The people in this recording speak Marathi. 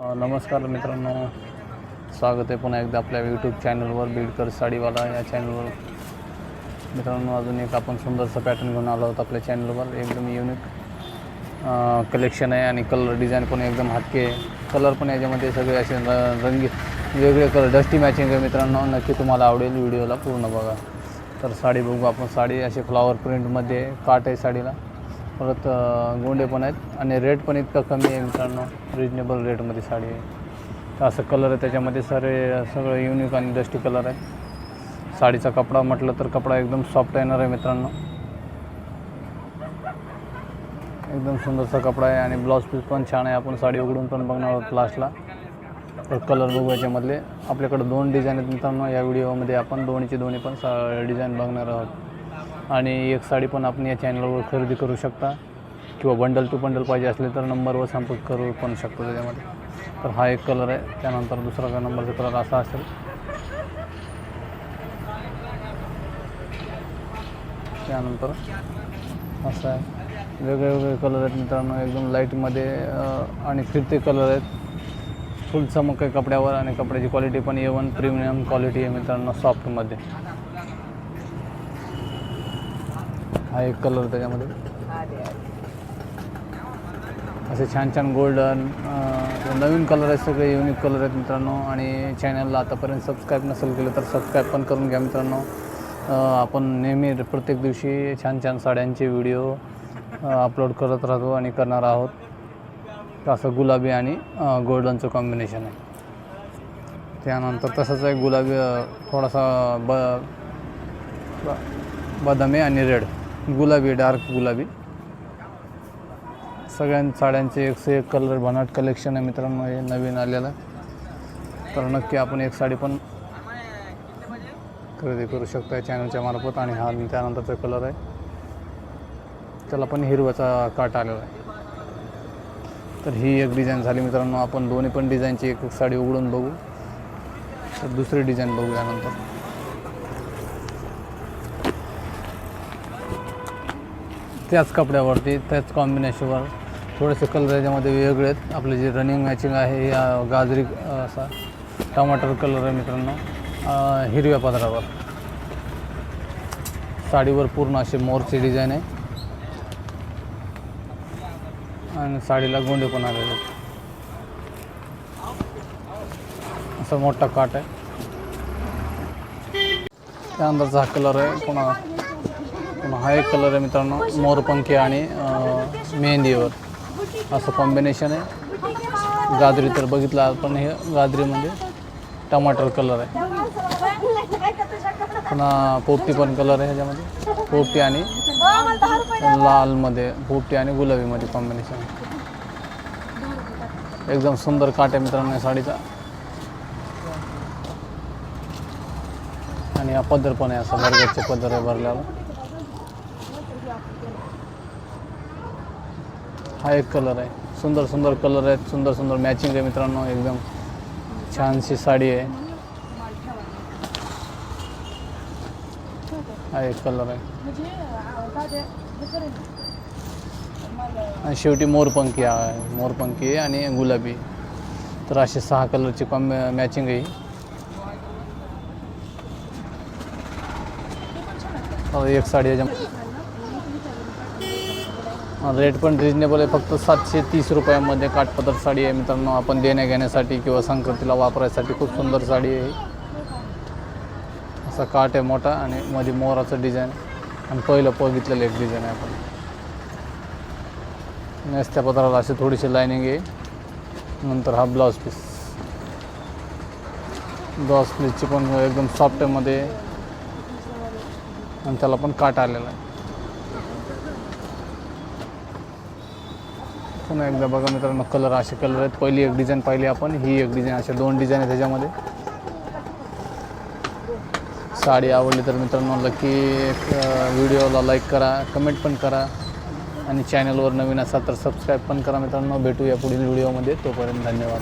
नमस्कार मित्रांनो. स्वागत आहे पुन्हा एकदा आपल्या यूट्यूब चॅनलवर बीडकर साडीवाला या चॅनलवर मित्रांनो अजून एक आपण सुंदरसं पॅटर्न घेऊन आलो आहोत आपल्या चॅनलवर एकदम युनिक कलेक्शन आहे आणि कलर डिझाईन पण एकदम हटके आहे. कलर पण याच्यामध्ये सगळे असे रंगीत रंगी वेगळे कलर डस्टी मॅचिंग आहे मित्रांनो. नक्की तुम्हाला आवडेल व्हिडिओला पूर्ण बघा. तर साडी बघू आपण. साडी असे फ्लॉवर प्रिंटमध्ये काट आहे साडीला. परत गोंडे पण आहेत आणि रेट पण इतका कमी आहे मित्रांनो. रिजनेबल रेटमध्ये साडी आहे. तर असं कलर आहे त्याच्यामध्ये सारे सगळं युनिक आणि डस्टी कलर आहे. साडीचा कपडा म्हटलं तर कपडा एकदम सॉफ्ट येणार आहे मित्रांनो. एकदम सुंदरसा कपडा आहे आणि ब्लाऊज पीस पण छान आहे. आपण साडी उघडून पण बघणार आहोत लास्टला तर कलर बघू याच्यामधले. आपल्याकडे दोन डिझाईन आहेत मित्रांनो. या व्हिडिओमध्ये आपण दोन्हीचे दोन्ही पण सा डिझाईन बघणार आहोत. आणि एक साडी पण आपण या चॅनलवर खरेदी करू शकता. किंवा बंडल टू बंडल पाहिजे असले तर नंबरवर संपर्क करू पण शकतो त्याच्यामध्ये. तर हा एक कलर आहे. त्यानंतर दुसरा का नंबरचा कलर असा असेल. त्यानंतर असं आहे. वेगळे वेगळे कलर आहेत मित्रांनो. एकदम लाईटमध्ये आणि फिरते कलर आहेत. फुल चमक आहे कपड्यावर आणि कपड्याची क्वालिटी पण येवन प्रीमियम क्वालिटी आहे मित्रांनो सॉफ्टमध्ये हा एक कलर त्याच्यामध्ये. असे छान छान गोल्डन नवीन कलर आहेत सगळे युनिक कलर आहेत मित्रांनो. आणि चॅनलला आतापर्यंत सबस्क्राईब नसेल केलं तर सबस्क्राईब पण करून घ्या मित्रांनो. आपण नेहमी प्रत्येक दिवशी छान छान साड्यांचे व्हिडिओ अपलोड करत राहतो आणि करणार आहोत. असं गुलाबी आणि गोल्डनचं कॉम्बिनेशन आहे. त्यानंतर तसंच एक गुलाबी थोडासा ब- बदामी आणि रेड गुलाबी डार्क गुलाबी. सगळ्या साड्यांचे एकशे एक कलर बनाट कलेक्शन आहे मित्रांनो हे नवीन आलेलं. तर नक्की आपण एक साडी पण खरेदी करू शकतो या चॅनलच्या मार्फत. आणि हा त्यानंतरचा कलर आहे. त्याला पण हिरवाचा काट आलेला आहे. तर ही एक डिझाईन झाली मित्रांनो. आपण दोन्ही पण डिझाईनची एक एक साडी उघडून बघू. तर दुसरी डिझाईन बघू यानंतर. त्याच कपड्यावरती त्याच कॉम्बिनेशनवर थोडेसे कलर याच्यामध्ये वेगळे आहेत. आपले जे रनिंग मॅचिंग आहे या गाजरी असा टमाटर कलर आहे मित्रांनो. हिरव्या पदरावर. साडीवर पूर्ण असे मोरचे डिझाईन आहे. आणि साडीला गोंडे पण आलेले आहेत. असा मोठा काट आहे. त्यानंतरचा हा कलर आहे पुन्हा हा एक कलर आहे मित्रांनो मोरपंखी आणि मेहंदीवर. असं कॉम्बिनेशन आहे. गाजरी तर बघितलं पण हे गाजरीमध्ये म्हणजे टमाटर कलर आहे. पुन्हा पोपटी पण कलर आहे ह्याच्यामध्ये. पोपटी आणि लालमध्ये पोपटी आणि गुलाबीमध्ये कॉम्बिनेशन एकदम सुंदर काट आहे मित्रांनो या साडीचा. आणि हा पदर पण आहे असा बर्गरचे पदर आहे भरल्यावर हा एक कलर आहे. सुंदर सुंदर कलर आहेत. सुंदर सुंदर मॅचिंग आहे मित्रांनो. एकदम छानशी साडी आहे. हा एक कलर आहे. आणि शेवटी मोरपंखी आहे. मोरपंखी आहे आणि गुलाबी. तर असे सहा कलरची कॉम मॅचिंग आहे हो, एक साडी याच्या रेट पण रिजनेबल आहे. फक्त सातशे तीस रुपयामध्ये काठपदर साडी आहे मित्रांनो. आपण देण्या घेण्यासाठी किंवा संक्रांतीला वापरायसाठी खूप सुंदर साडी आहे असा काठ आहे मोठा आणि मध्ये मोराचं डिझाईन आणि पहिलं बघितलेलं एक डिझाईन आहे आपण. नेसत्या पत्राला अशी थोडीशी लायनिंग आहे. नंतर हा ब्लाऊज पीस ब्लाऊज पीसची पण एकदम सॉफ्टमध्ये आणि त्याला पण काट आलेला आहे. पुन्हा एकदा बघा मित्रांनो कलर असे कलर आहेत. पहिली एक डिझाईन पाहिली आपण ही एक डिझाईन अशा दोन डिझाईन आहेत त्याच्यामध्ये साडी आवडली तर मित्रांनो नक्की एक व्हिडिओला लाईक करा कमेंट पण करा. आणि चॅनलवर नवीन असाल तर सबस्क्राईब पण करा मित्रांनो. भेटूया पुढील व्हिडिओमध्ये तोपर्यंत धन्यवाद.